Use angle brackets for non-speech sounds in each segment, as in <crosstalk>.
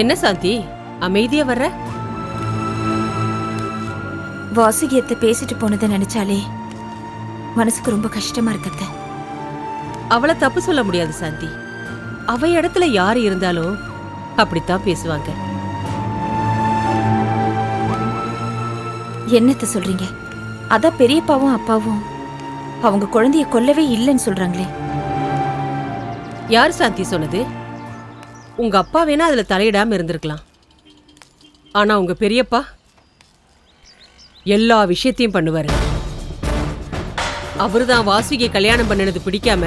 என்ன சாந்தி? அமைதியா வர்ற? வாசுகியத்தை பேசிட்டு போனதை நினைச்சாலே மனசுக்கு ரொம்ப கஷ்டமா இருக்கத்த அவளை தப்பு சொல்ல முடியாது சாந்தி. அவ இடத்துல யாரு இருந்தாலும் அப்படித்தான் பேசுவாங்க. என்னத்த சொல்றீங்க? அதான் பெரியப்பாவும் அப்பாவும் அவங்க குழந்தைய கொல்லவே இல்லைன்னு சொல்றாங்களே. யார் சாந்தி சொன்னது? உங்க அப்பா வேணா அதுல தலையிடாம இருந்திருக்கலாம். ஆனா உங்க பெரியப்பா எல்லா விஷயத்தையும் பண்ணுவாரு. அவருதான் வாசுகியை கல்யாணம் பண்ணினது பிடிக்காம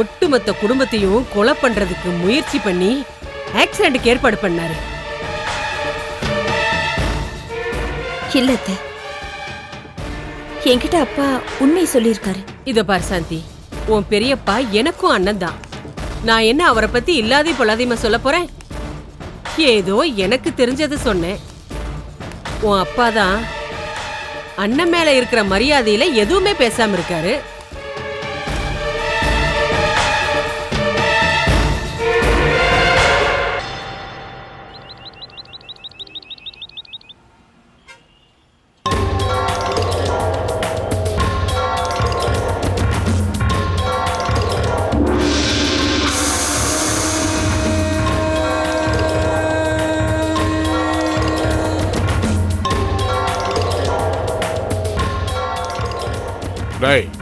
ஒட்டுமொத்த குடும்பத்தையும் கொலை பண்றதுக்கு முயற்சி பண்ணி ஆக்சிடென்ட்க்கு ஏற்பாடு பண்ணாரு. இல்லத்த என்கிட்ட அப்பா உண்மையை சொல்லியிருக்காரு. இத பார் சாந்தி உன் பெரியப்பா எனக்கும் அண்ணன் தான் நான் என்ன அவரை பத்தி இல்லாதே பொல்லாதையுமா சொல்ல போறேன்? ஏதோ எனக்கு தெரிஞ்சதை சொன்னேன். உன் அப்பா தான் அண்ணன் மேல இருக்கிற மரியாதையில எதுவுமே பேசாம இருக்காரு.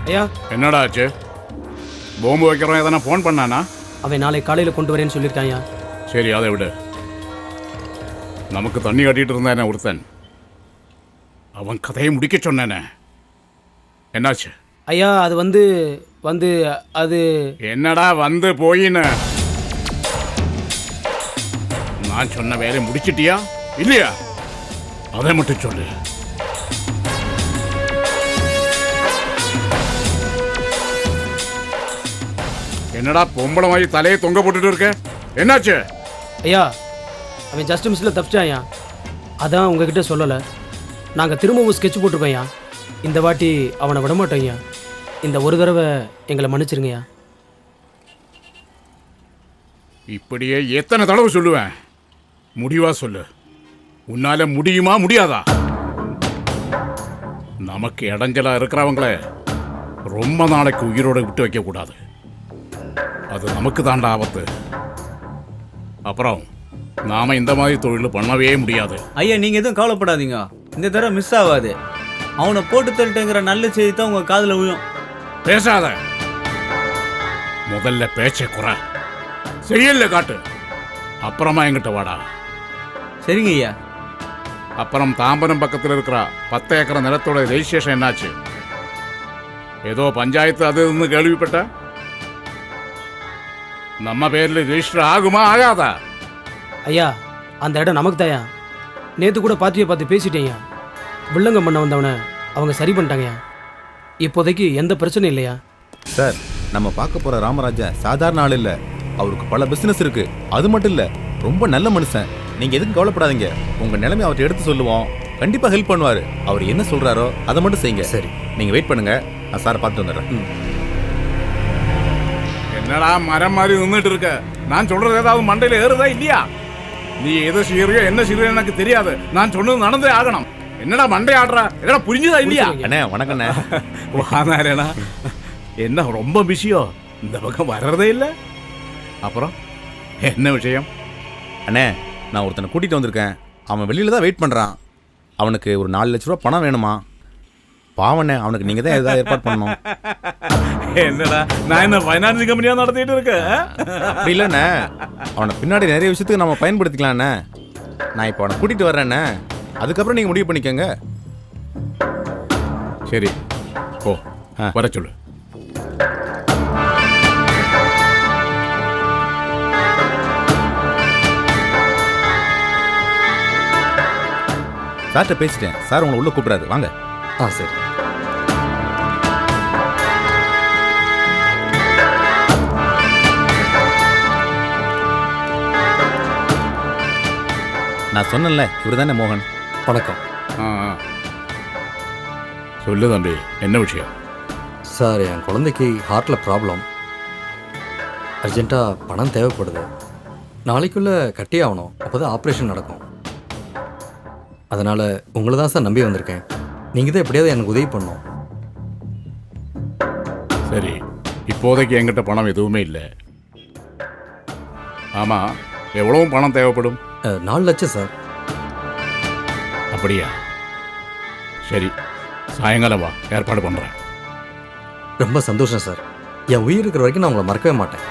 ஐயா. என்னடா ஆச்சு? பாம்பு வைக்கிறவன் எதனா ஃபோன் பண்ணானா? அவன் நாளை காலையில் கொண்டு வரேன்னு சொல்லியிருக்காயா சரி அதை விடு. நமக்கு தண்ணி கட்டிட்டு இருந்தானே ஒருத்தன்? அவன் கதையை முடிக்க சொன்னானே. என்னாச்சு? ஐயா அது வந்து வந்து அது என்னடா வந்து போயின்னு? நான் சொன்ன வேலையை முடிச்சிட்டியா? இல்லையா? அதை மட்டும் சொல்லு. என்னடா பொம்பளை மாதிரி தலையை தொங்க போட்டுட்டு இருக்க? என்னாச்சு? ஐயா அவன் ஜஸ்ட் மிஸ்ஸில் தப்பிச்சாயா அதான் உங்ககிட்ட சொல்லலை. நாங்கள் திரும்பவும் ஸ்கெட்ச் போட்டிருக்கோம் ஐயா. இந்த வாட்டி அவனை விட மாட்டோம் ஐயா. இந்த ஒரு தடவை எங்களை மன்னிச்சிருங்கய்யா இப்படியே எத்தனை தடவை சொல்லுவேன்? முடிவா சொல்லு. உன்னால முடியுமா முடியாதா? நமக்கு இடைஞ்சலா இருக்கிறவங்கள ரொம்ப நாளைக்கு உயிரோட விட்டு வைக்க கூடாது அது நமக்கு தாண்டா ஆபத்து. அப்புறம் நாம இந்த மாதிரி தொழில் பண்ணவே முடியாது. ஐயா நீங்க எதுவும் கவலைப்படாதீங்க. இந்த தடவை மிஸ் ஆகாது. அவனை போட்டு தள்ளிட்டேங்கிற நல்ல செய்தி தான் உங்க காதுல விழும். பேசாத. முதல்ல பேச்சை குறை. செய்யல காட்டு. அப்புறமா எங்கிட்ட வாடா. சரிங்க ஐயா. அப்புறம் தாம்பரம் பக்கத்தில் இருக்கிற பத்து ஏக்கர் நிலத்தோட ரெஜிஸ்ட்ரேஷன் என்னாச்சு? ஏதோ பஞ்சாயத்து அது இதுன்னு கேள்விப்பட்ட? நம்ம பேர்ல ரெஜிஸ்டர் ஆகுமா ஆகாதா? ஐயா அந்த இடம் நமக்கு தாயா நேற்று கூட பாத்தியை பார்த்து பேசிட்டேன்யா வில்லங்க பண்ண வந்தவனை அவங்க சரி பண்ணிட்டாங்கய்யா இப்போதைக்கு எந்த பிரச்சனையும் இல்லையா? சார் நம்ம பார்க்க போற ராமராஜன் சாதாரண ஆள் இல்ல. அவருக்கு பல பிசினஸ் இருக்கு. அது மட்டும் இல்ல ரொம்ப நல்ல மனுஷன். நீங்க எதுக்கும் கவலைப்படாதீங்க. உங்க நிலைமை அவர்கிட்ட எடுத்து சொல்லுவோம். கண்டிப்பா ஹெல்ப் பண்ணுவாரு. அவர் என்ன சொல்றாரோ அதை மட்டும் செய்யுங்க. சரி. நீங்க வெயிட் பண்ணுங்க. நான் சாரை பார்த்துட்டு வந்துடுறேன். என்னடா மரம் மாதிரி நின்றுட்டு இருக்க? நான் சொல்றது ஏதாவது மண்டையில ஏறுதா இல்லையா? நீ எதை செய்யறியோ என்ன செய்யறியோ எனக்கு தெரியாது. நான் சொன்னது நடந்தே ஆகணும். என்னடா மண்டை ஆடுற? என்னடா புரிஞ்சுதா இல்லையா? அண்ணே வணக்கண்ணே <laughs> வானாரேனா என்ன ரொம்ப பிஸியோ? இந்த பக்கம் வர்றதே இல்லை. அப்புறம் என்ன விஷயம்? அண்ணே நான் ஒருத்தனை கூட்டிட்டு வந்திருக்கேன். அவன் வெளியில தான் வெயிட் பண்றான். அவனுக்கு ஒரு நாலு லட்ச ரூபா பணம் வேணுமா? பாவண்ணே அவனுக்கு நீங்க தான் ஏதாவது ஏற்பாடு பண்ணணும். <laughs> என்னடா? நான் என்ன ஃபைனான்சிங் கம்பெனியா நடத்திட்டு இருக்கேன்? அப்படி இல்லைண்ணே. அவனை பின்னாடி நிறைய விஷயத்துக்கு நம்ம பயன்படுத்திக்கலாம்ண்ணே நான் இப்போ அவனை கூட்டிட்டு வர்றேண்ணே. அதுக்கப்புறம் நீங்க முடிவு பண்ணிக்கோங்க. சரி. ஓ வர சொல்லு. சார்கிட்ட பேசிட்டேன். சார் உங்களை உள்ள கூப்பிடாரு வாங்க. ஆ சரி. நான் சொன்னேன்ல இவர் தானே மோகன்? வணக்கம். ஆ ஆ. சொல்லு தம்பி என்ன விஷயம்? சார் என் குழந்தைக்கு ஹார்ட்டில் ப்ராப்ளம் அர்ஜென்ட்டாக பணம் தேவைப்படுது. நாளைக்குள்ளே கட்டி ஆகணும். அப்போ தான் ஆப்ரேஷன் நடக்கும். அதனால் உங்களை தான் சார் நம்பி வந்திருக்கேன். நீங்கள் தான் எப்படியாவது எனக்கு உதவி பண்ணணும். சரி இப்போதைக்கு என்கிட்ட பணம் எதுவுமே இல்லை. ஆமாம் எவ்வளவு பணம் தேவைப்படும்? நாலு லட்சம் சார். அப்படியா? சரி சாயங்காலம் வா ஏற்பாடு பண்ணுறேன் ரொம்ப சந்தோஷம் சார். என் உயிர் இருக்கிற வரைக்கும் நான் உங்களை மறக்கவே மாட்டேன்.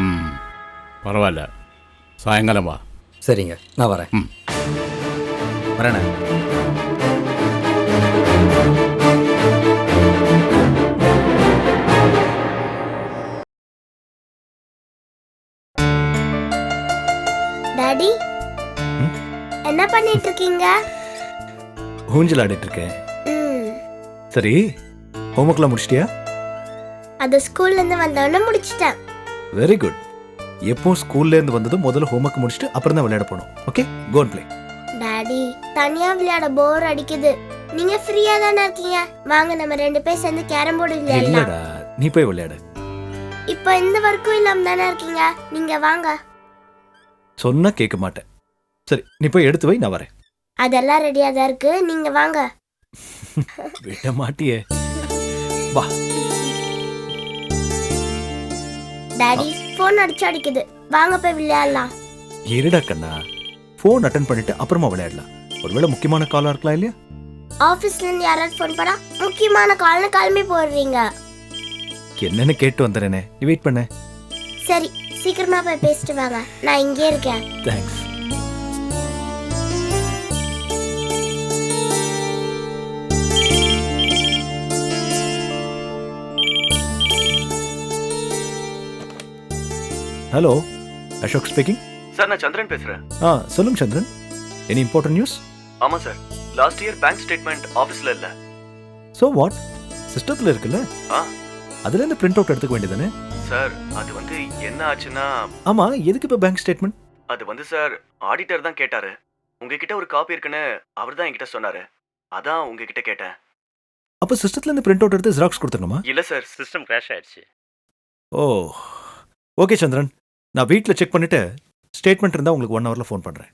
ம் பரவாயில்ல. சாயங்காலம் வா. சரிங்க நான் வரேன். வரேண்ணே. டாடி என்ன பண்ணிட்டு இருக்கீங்க ஊஞ்சல் ஆடிட்டு இருக்கேன் சரி ஹோம்ஒர்க்லாம் முடிச்சிட்டியா? அது ஸ்கூல்ல இருந்து வந்தவொடனே முடிச்சிட்டேன். வெரி குட் எப்போ ஸ்கூல்ல இருந்து வந்ததும் முதல்ல ஹோம்ஒர்க் முடிச்சுட்டு அப்புறம் தான் விளையாட போகணும் ஓகே கோன் ப்ளே டாடி தனியா விளையாட போர் அடிக்குது. நீங்க ஃப்ரீயா தானே இருக்கீங்க? வாங்க நம்ம ரெண்டு பேர் சேர்ந்து கேரம் போர்டு விளையாடலாம். இல்லடா நீ போய் விளையாடு. இப்போ எந்த ஒர்க்கும் இல்லாம தானே இருக்கீங்க? நீங்க வாங்க. சொன்னா கேட்க மாட்டேன். சரி நீ போய் எடுத்து வை நான் வரேன். அதெல்லாம் ரெடியா தான் இருக்கு. நீங்க வாங்க. <laughs> விட மாட்டியே. வா. டாடி போன் அடிச்சு அடிக்குது. வாங்க போய் விளையாடலாம். இருடா கண்ணா. ஃபோன் அட்டன் பண்ணிட்டு அப்புறமா விளையாடலாம். ஒருவேளை முக்கியமான காலா இருக்கலாம் இல்லையா? ஆபீஸ்ல இருந்து யாராவது ஃபோன் பண்ணா முக்கியமான கால்னு கிளம்பி போடுறீங்க என்னன்னு கேட்டு வந்துடுறேனே. நீ வெயிட் பண்ண. சரி சீக்கிரமா போய் பேசிட்டு வாங்க. நான் இங்கே இருக்கேன். Thanks hello Ashok speaking sir நான் சந்திரன் பேசுறேன். ஆ சொல்லுங்க சந்திரன். எனி இம்பார்ட்டன்ட் நியூஸ் ஆமா sir last year bank statement ஆபீஸ்ல இல்ல. ஸோ வாட் சிஸ்டத்தில் இருக்குல்ல? ஆ. அதுலேருந்து பிரிண்ட் அவுட் எடுத்துக்க வேண்டியதானே சார் அது வந்து என்ன ஆச்சுன்னா ஆமாம் எதுக்கு இப்போ பேங்க் ஸ்டேட்மெண்ட் அது வந்து சார் ஆடிட்டர் தான் கேட்டாரு. உங்ககிட்ட ஒரு காப்பி இருக்குன்னு அவர் தான் என்கிட்ட சொன்னாரு. அதான் உங்ககிட்ட கேட்டேன். அப்போ சிஸ்டத்துலேருந்து பிரிண்ட் அவுட் எடுத்து ஜெராக்ஸ் கொடுத்துருங்கம்மா இல்ல சார் சிஸ்டம் கிராஷ் ஆயிடுச்சு. Oh okay Chandran. நான் வீட்டில் செக் பண்ணிவிட்டு ஸ்டேட்மெண்ட் இருந்தால் உங்களுக்கு ஒன் ஹவரில் ஃபோன் பண்ணுறேன்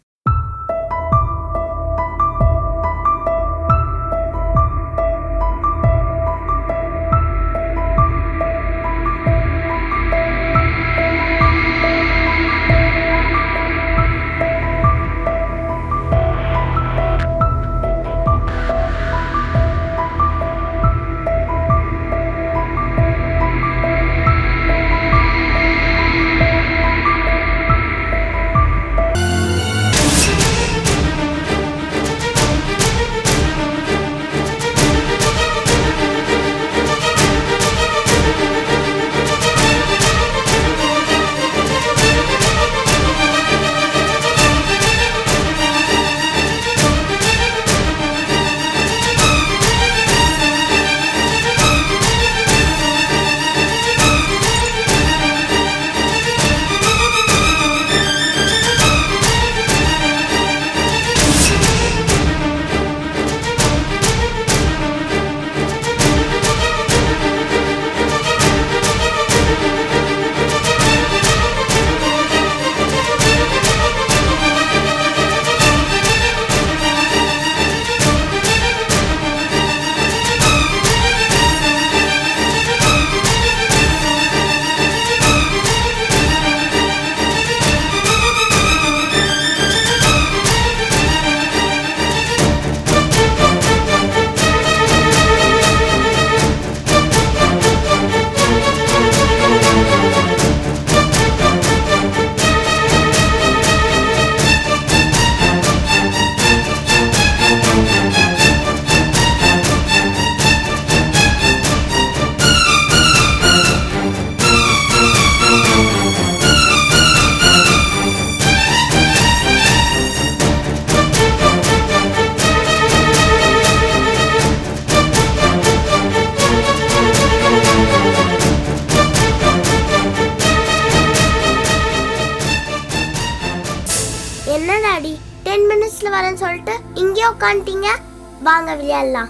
இங்கேயே உட்காந்துட்டீங்க வாங்க விளையாடலாம்.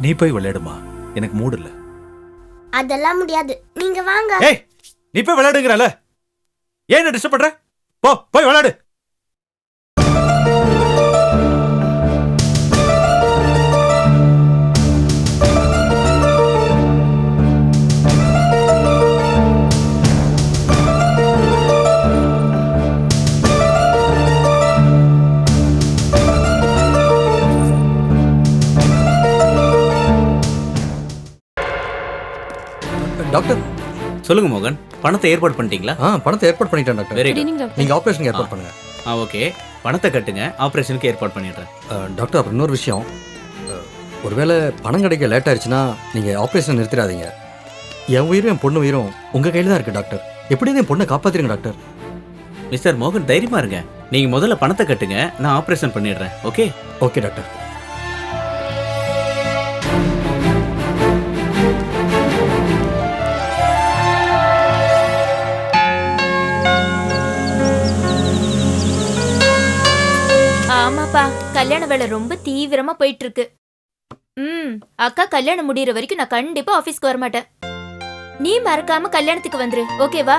நீ போய் விளையாடுமா. எனக்கு மூடு இல்லை. அதெல்லாம் முடியாது. நீங்க வாங்க. ஏய் நீ போய் விளையாடுங்கிறல ஏன் டிஸ்டர்ப் பண்ற? போ போய் விளையாடு. சொல்லுங்க மோகன். பணத்தை ஏற்பாடு பண்ணிட்டீங்களா? ஆ பணத்தை ஏற்பாடு பண்ணிட்டேன் டாக்டர். வெரி குட் நீங்க ஆபரேஷனுக்கு ஏற்பாடு பண்ணுங்க. ஆ ஓகே. பணத்தை கட்டுங்க. ஆபரேஷனுக்கு ஏற்பாடு பண்ணிடுறேன். டாக்டர் அப்புறம் இன்னொரு விஷயம். ஒருவேளை பணம் கிடைக்க லேட் ஆயிடுச்சுன்னா நீங்க ஆபரேஷன் நிறுத்திடாதீங்க. என் உயிரும் என் பொண்ணு உயிரும் உங்க கையில தான் இருக்கு டாக்டர். எப்படியும் என் பொண்ணை காப்பாத்திருங்க டாக்டர். மிஸ்டர் மோகன் தைரியமா இருங்க. நீங்க முதல்ல பணத்தை கட்டுங்க. நான் ஆபரேஷன் பண்ணிடுறேன். ஓகே? Okay doctor. ஆமாப்பா கல்யாண வேலை ரொம்ப தீவிரமா போயிட்டு இருக்கு ம் அக்கா கல்யாணம் முடியற வரைக்கும் நான் கண்டிப்பா ஆபீஸ்க்கு வர மாட்டேன் நீ மறக்காம கல்யாணத்துக்கு வந்துரு ஓகேவா?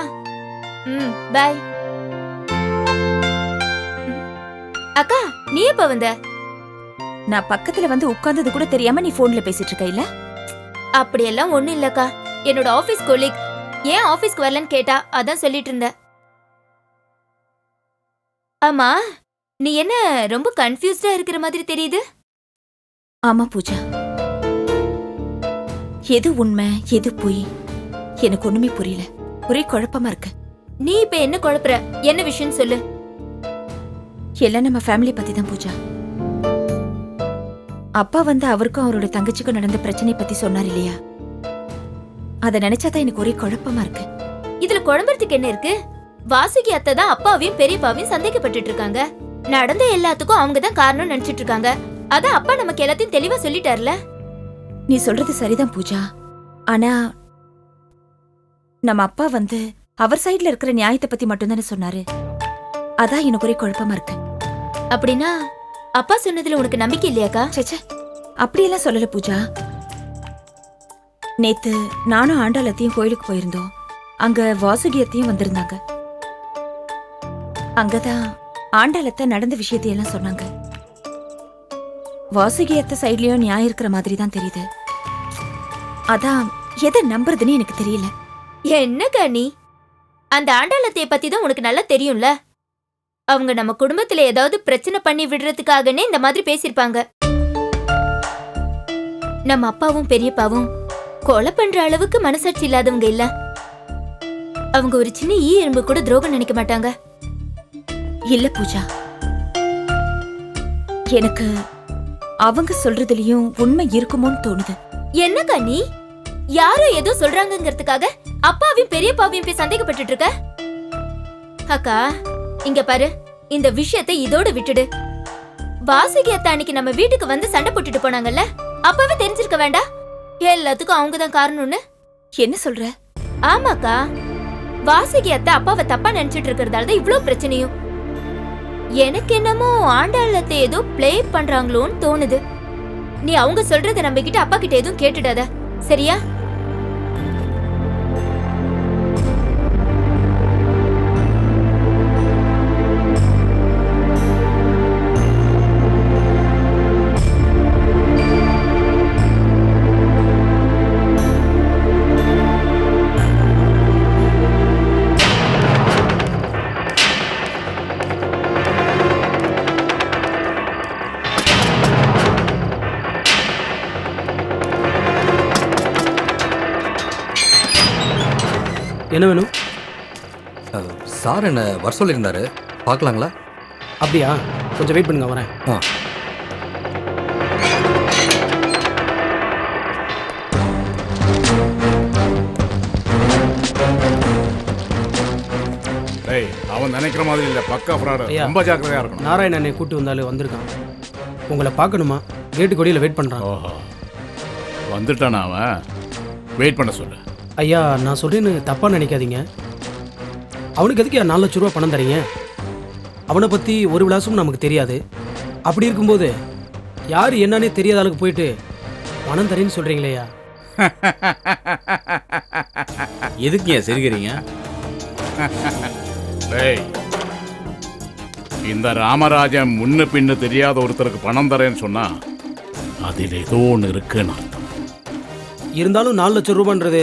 ம் பாய். அக்கா நீ எப்ப வந்த? நான் பக்கத்துல வந்து உட்கார்ந்தது கூட தெரியாம நீ போன்ல பேசிட்டு இருக்க இல்ல? அப்படியெல்லாம் ஒண்ணும் இல்லக்கா என்னோட ஆபீஸ் கொலீக் ஏன் ஆபீஸ்க்கு வரலன்னு கேட்டா அதான் சொல்லிட்டு இருந்தேன். ஆமா நீ என்ன ரொம்ப கன்ஃபியூஸ்டா இருக்கிற மாதிரி தெரியுது? ஆமா பூஜா. எது உண்மை எது பொய்? எனக்கு ஒண்ணுமே புரியல. ஒரே குழப்பமா இருக்கு. நீ இப்ப என்ன குழப்புற? என்ன விஷயம் சொல்லு. எல்லாம் நம்ம ஃபேமிலி பத்தி தான் பூஜா. அப்பா வந்து அவருக்கும் அவரோட தங்கச்சிக்கும் நடந்த பிரச்சனை பத்தி சொன்னார் இல்லையா? அத நினைச்சாதான் எனக்கு ஒரே குழப்பமா இருக்கு. இதுல குழம்புறதுக்கு என்ன இருக்கு? வாசுகி அத்தை தான் அப்பாவையும் பெரியப்பாவையும் சந்தேகப்பட்டுட்டு இருக்காங்க. நடந்த எல்லாத்துக்கும் அவங்க தான் காரணம் நினைச்சிட்டு இருக்காங்க. அதான் அப்பா நமக்கு எல்லாத்தையும் தெளிவா சொல்லிட்டார்ல? நீ சொல்றது சரிதான் பூஜா. ஆனா நம்ம அப்பா வந்து அவர் சைடுல இருக்கிற நியாயத்தை பத்தி மட்டும்தானே சொன்னாரு. அதான் எனக்கு ஒரே குழப்பமா இருக்கு. அப்படின்னா அப்பா சொன்னதுல உனக்கு நம்பிக்கை இல்லையாக்கா? ச்சே அப்படியெல்லாம் சொல்லல பூஜா. நேத்து நானும் ஆண்டாளத்தையும் கோயிலுக்கு போயிருந்தோம். அங்க வாசுகியத்தையும் வந்திருந்தாங்க. அங்கதான் ஆண்டாளத்தை நடந்த விஷயத்தையெல்லாம் சொன்னாங்க. வாசுகி அத்த சைட்லயும் நியாயம் இருக்கிற மாதிரி தான் தெரியுது. அதான் எதை நம்புறதுன்னு எனக்கு தெரியல. என்னக்கா நீ அந்த ஆண்டாளத்தைய பத்தி தான் உனக்கு நல்லா தெரியும்ல? அவங்க நம்ம குடும்பத்துல ஏதாவது பிரச்சனை பண்ணி விடுறதுக்காகனே இந்த மாதிரி பேசியிருப்பாங்க. நம்ம அப்பாவும் பெரியப்பாவும் கொலை பண்ற அளவுக்கு மனசாட்சி இல்லாதவங்க இல்ல. அவங்க ஒரு சின்ன ஈ எறும்பு கூட துரோகம் நினைக்க மாட்டாங்க. இல்ல பூஜா. எனக்கு அவங்க சொல்றதுலயும் உண்மை இருக்குமோன்னு தோணுது. என்னக்கா நீ? யாரோ ஏதோ சொல்றாங்கங்கிறதுக்காக அப்பாவையும் பெரியப்பாவையும் போய் சந்தேகப்பட்டுட்டு இருக்க அக்கா இங்க பாரு இந்த விஷயத்தை இதோட விட்டுடு. வாசுகி அத்தா அன்னைக்கு நம்ம வீட்டுக்கு வந்து சண்டை போட்டுட்டு போனாங்கல்ல அப்பவே தெரிஞ்சிருக்க வேண்டாம். எல்லாத்துக்கும் அவங்க தான் காரணம்னு. என்ன சொல்ற? ஆமாக்கா வாசுகி அத்தை அப்பாவை தப்பா நினைச்சிட்டு இருக்கிறதால தான் இவ்ளோ பிரச்சனையும். எனக்கு என்னமோ ஆண்டாளத்தை ஏதோ ப்ளே பண்றாங்களோன்னு தோணுது. நீ அவங்க சொல்றத நம்பிக்கிட்டு அப்பா கிட்ட எதுவும் கேட்டுடாத. சரியா? என்ன வேணும்? சார் என்ன வர சொல்லியிருந்தாரு. பார்க்கலாங்களா? அப்படியா? கொஞ்சம் வெயிட் பண்ணுங்க வரேன். ஆ. டேய் அவன் நினைக்கிற மாதிரி இல்ல. பக்கா ஃப்ராடு. ஐயா. ரொம்ப ஜாக்கிரதையா இருக்கணும். நாராயண என்னை கூட்டு வந்தாலும் வந்திருக்கான். உங்களை பார்க்கணுமா? கேட்டு கொடியில் வெயிட் பண்ணுறான் ஓஹோ. வந்துட்டானா அவன்? வெயிட் பண்ண சொல்லு. ஐயா நான் சொல்றேன்னு தப்பாக நினைக்காதீங்க. அவனுக்கு எதுக்கு நாலு லட்ச ரூபா பணம் தரீங்க? அவனை பற்றி ஒரு விலாசமும் நமக்கு தெரியாது. அப்படி இருக்கும்போது யார் என்னன்னே தெரியாத அளவுக்கு போயிட்டு பணம் தரேன்னு சொல்கிறீங்களேயா <laughs> எதுக்குங்க சிரிக்கிறீங்க? <laughs> டேய் இந்த ராமராஜன் முன்ன பின்ன தெரியாத ஒருத்தருக்கு பணம் தரேன்னு சொன்னா அதில் ஏதோ ஒன்று இருக்குன்னு அர்த்தம். இருந்தாலும் நாலு லட்சம் ரூபான்றது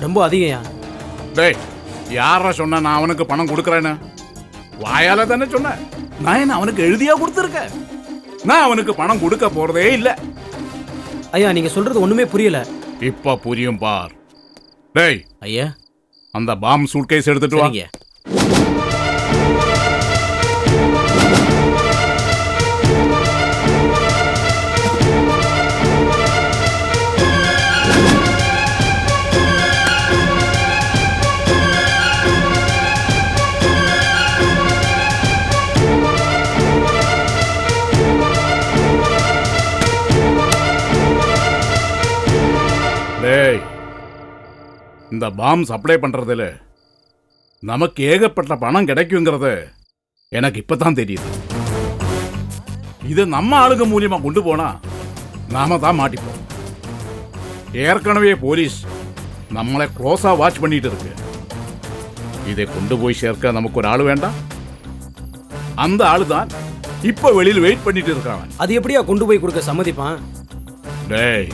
ரொம்ப அதிகம்யா டேய் யாரா சொன்னா நான் அவனுக்கு பணம் கொடுக்குறேன்னு? வாயால தானே சொன்னேன் நான் என்ன அவனுக்கு எழுதியா கொடுத்துருக்கேன்? நான் அவனுக்கு பணம் கொடுக்க போறதே இல்லை. ஐயா நீங்க சொல்றது ஒண்ணுமே புரியல. இப்ப புரியும் பார். டேய் ஐயா. அந்த பாம் சூட்கேஸ் எடுத்துட்டு வா. இந்த பாம் சப்ளை பண்றதுல நமக்கு ஏகப்பட்ட பணம் கிடைக்குங்கிறது எனக்கு இப்பதான் தெரியுது. இது நம்ம ஆளுங்க மூலியமா கொண்டு போனா நாம தான் மாட்டிப்போம். ஏற்கனவே போலீஸ் நம்மளை க்ளோஸா வாட்ச் பண்ணிட்டு இருக்கு. இதை கொண்டு போய் சேர்க்க நமக்கு ஒரு ஆள் வேண்டாம். அந்த ஆளு தான் இப்ப வெளியில் வெயிட் பண்ணிட்டு இருக்கான் அது எப்படியா கொண்டு போய் கொடுக்க சம்மதிப்பான்? டேய்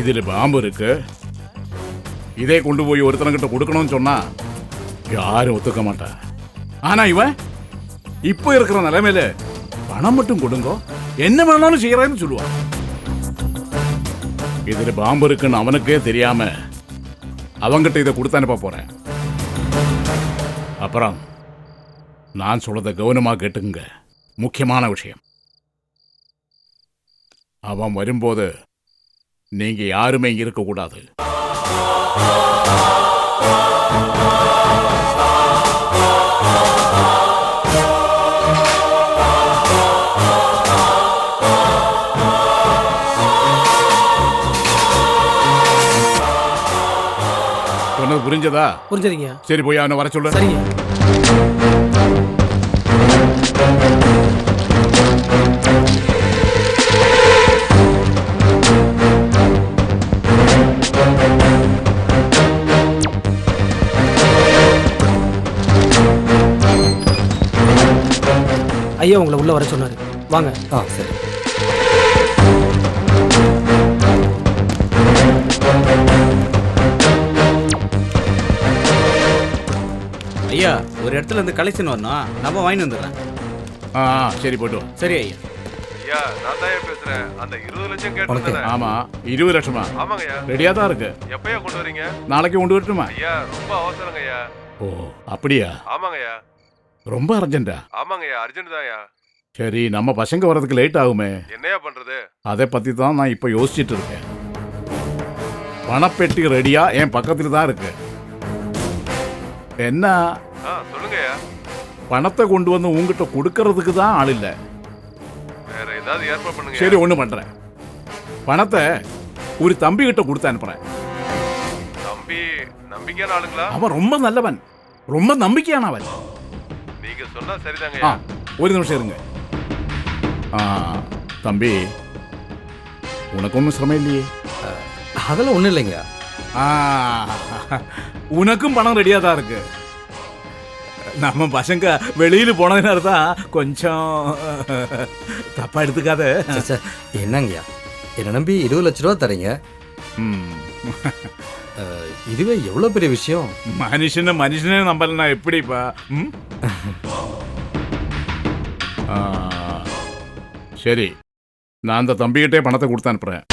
இதுல பாம்பு இருக்கு. இதே கொண்டு போய் ஒருத்தனங்கிட்ட கொடுக்கணும்னு சொன்னா யாரும் ஒத்துக்க மாட்டா. ஆனா இவன் இப்போ இருக்கிற நிலைமையில பணம் மட்டும் கொடுங்க. என்ன வேணாலும் செய்யறேன்னு சொல்லுவான் இதுல பாம்பு இருக்குன்னு அவனுக்கே தெரியாம அவங்கிட்ட இதை கொடுத்து அனுப்ப போறேன். அப்புறம் நான் சொல்றத கவனமா கேட்டுங்க முக்கியமான விஷயம். அவன் வரும்போது நீங்க யாருமே இங்க இருக்கக்கூடாது. சொன்னது புரிஞ்சதா? புரிஞ்சதுங்க. சரி போய் அவனை வர சொல்லு. சரிங்க. ஐயா உங்களை உள்ள வர சொன்னாரு. வாங்க. ஆ சரி. ஐயா ஒரு இடத்துல இருந்து கலெக்ஷன் வரணும். நம்ம வாங்கி வந்துடுறேன். ஆ ஆ, சரி போயிட்டு வா. சரி ஐயா. ஐயா நான் தான் பேசுறேன்? அந்த இருபது லட்சம் கேட்டு ஆமா இருபது லட்சமா? ஆமாங்கய்யா. ரெடியா தான் இருக்கு. எப்பயா கொண்டு வரீங்க? நாளைக்கு கொண்டு வரட்டுமா? ஐயா ரொம்ப அவசரங்க ஐயா ஓ அப்படியா? ஆமாங்கய்யா. ரொம்ப அர்ஜென்ட்டா ஆமாங்கய்யா அர்ஜென்ட் தான்யா சரி நம்ம பசங்க வர்றதுக்கு லேட் ஆகுமே. என்னையா பண்றது? அதை பத்தி தான் நான் இப்போ யோசிச்சுட்டு இருக்கேன். பணப்பெட்டி ரெடியா என் பக்கத்துல தான் இருக்கு. என்ன? ஆ சொல்லுங்கய்யா. பணத்தை கொண்டு வந்து உங்ககிட்ட கொடுக்கறதுக்கு தான் ஆள் இல்லை. வேற ஏதாவது ஏற்பாடு பண்ணுங்க சரி ஒண்ணு பண்றேன். பணத்தை ஒரு தம்பி கிட்ட கொடுத்து அனுப்புறேன். தம்பி நம்பிக்கையான ஆளுங்களா? அவன் ரொம்ப நல்லவன். ரொம்ப நம்பிக்கையானவன். ஆ ஒரு நிமிஷம் இருங்க. ஆ தம்பி உனக்கு ஒன்றும் சிரமம் இல்லையே? அதெல்லாம் ஒன்றும் இல்லைங்க ஆ உனக்கும் பணம் ரெடியாக தான் இருக்கு. நம்ம பசங்க வெளியில் போனதுனால தான் கொஞ்சம் தப்பா எடுத்துக்காத. என்னங்கய்யா? என்னை நம்பி இருபது லட்ச ரூபா தரீங்க. ம். அஹ், இதுவே எவ்வளோ பெரிய விஷயம்? மனுஷனை மனுஷனே நம்பலனா எப்படிப்பா? ம்? ஆ, சரி. நான் அந்த தம்பிகிட்டே பணத்தை கொடுத்து அனுப்புறேன்.